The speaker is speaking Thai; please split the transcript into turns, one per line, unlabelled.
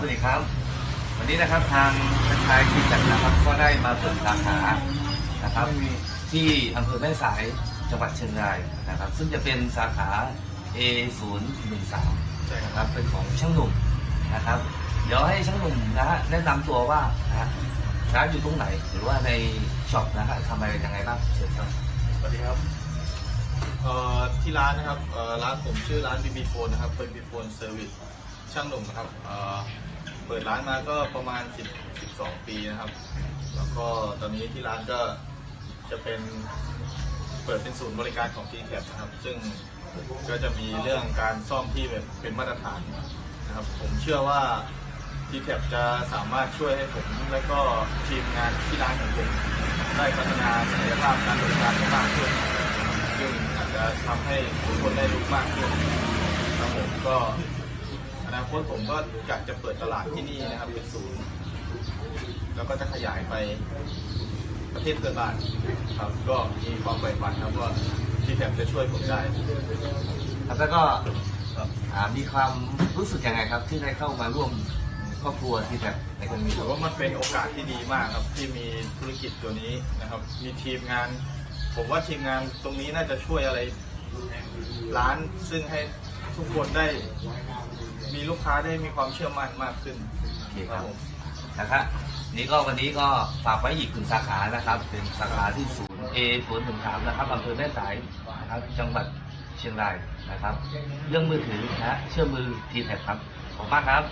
สวัสดีครับ วันนี้นะครับทางธนาคารคิจนะครับก็ได้มาเปิดสาขานะครับที่อำเภอแม่สายจังหวัดเชียงรายนะครับ ซึ่งจะเป็นสาขา A013
ใช่ครับ
นะครับเป็นของช่างหนุ่มนะครับ เดี๋ยวให้ช่างหนุ่มนะฮะแนะนำตัวว่านะฮะร้านอยู่ตรงไหน หรือว่าในช็อปนะฮะทำอะไรยังไงบ้างเชิญครับ
สวัสดีครับ ที่ร้านนะครับร้านผมชื่อร้าน BB Phone นะครับเป็น BB Phone Service ช่างหนุ่มนะครับเปิดร้านมาก็ประมาณ 10 12 ปีนะครับ แล้วก็ตอนนี้ที่ร้านก็จะเป็นเปิดเป็นศูนย์บริการของ t c a p นะครับ ซึ่งก็จะมีเรื่องการซ่อมที่แบบเป็นมาตรฐานนะครับ ผมเชื่อว่า t c a p จะสามารถช่วยให้ผมและก็ทีมงานที่ร้านของผมได้พัฒนาศักยภาพการบริการได้มากขึ้นซึ่ง จะทำให้ทุกคนได้รู้มากขึ้นครับผมก็อนาคตผมก็อยากจะเปิดตลาดที่นี่นะครับเป็นศูนย์แล้วก็จะขยายไปประเทศเพื่อนบ้านครับ ก็มีความใฝ่ฝันครับว่าที่แถมจะช่วยผมได้
ครับแล้วก็อ่ามีความรู้สึกยังไงครับ ที่ได้เข้ามาร่วมครอบครัวที่แบบในครั้งนี้ค
ถื
รับ
อว่ามันเป็นโอกาสที่ดีมากครับที่มีธุรกิจตัวนี้นะครับ มีทีมงาน ผมว่าทีมงานตรงนี้น่าจะช่วยอะไรร้านซึ่งให้ทุกคนได้มีลูกค้าได้มีความเชื่อมั่นมากขึ้น
โอเคครับ
ผม
นะครับนี่ก็วันนี้ก็ฝากไว้อีกหนึ่งสาขานะครับ เป็นสาขาที่ศูนย์ A ศูนย์หนึ่งสามนะครับอำเภอแม่สายนะครับจังหวัดเชียงรายนะครับ เรื่องมือถือนะฮะเชื่อมือทีแท็ครับขอบคุณมากครับ